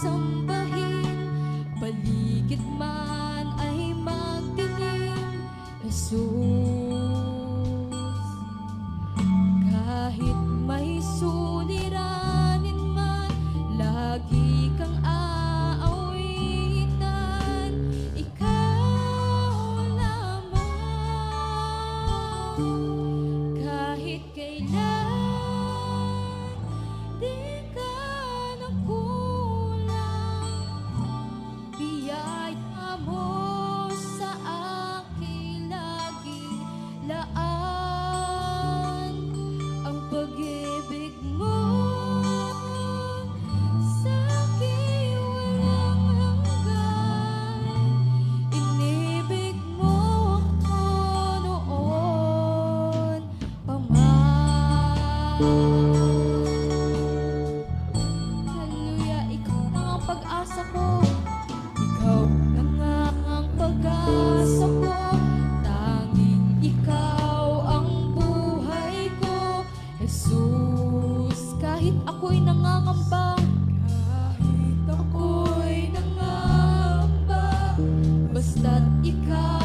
Somebody. Kahit ako'y nangangamba. Kahit ako'y nangangamba. Basta't ikaw